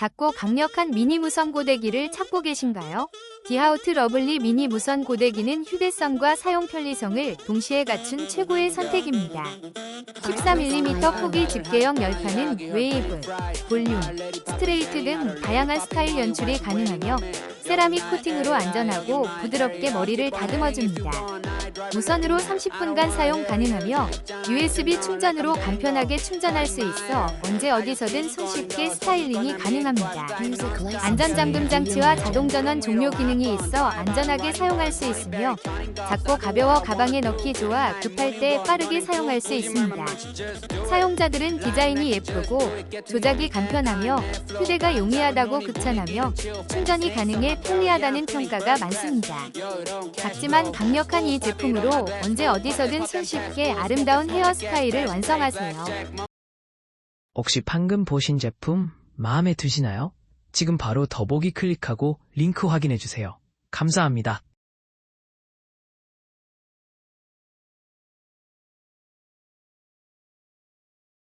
작고 강력한 미니 무선 고데기를 찾고 계신가요? 디하우트 러블리 미니 무선 고데기는 휴대성과 사용 편리성을 동시에 갖춘 최고의 선택입니다. 14mm 폭의 집게형 열판은 웨이브, 볼륨, 스트레이트 등 다양한 스타일 연출이 가능하며 세라믹 코팅으로 안전하고 부드럽게 머리를 다듬어줍니다. 무선으로 30분간 사용 가능하며 USB 충전으로 간편하게 충전할 수 있어 언제 어디서든 손쉽게 스타일링이 가능합니다. 안전잠금 장치와 자동전원 종료 기능이 있어 안전하게 사용할 수 있으며 작고 가벼워 가방에 넣기 좋아 급할 때 빠르게 사용할 수 있습니다. 사용자들은 디자인이 예쁘고 조작이 간편하며 휴대가 용이하다고 극찬하며 충전이 가능해 편리하다는 평가가 많습니다. 작지만 강력한 이 제품으로 언제 어디서든 손쉽게 아름다운 헤어스타일을 완성하세요. 혹시 방금 보신 제품 마음에 드시나요? 지금 바로 더보기 클릭하고 링크 확인해주세요. 감사합니다.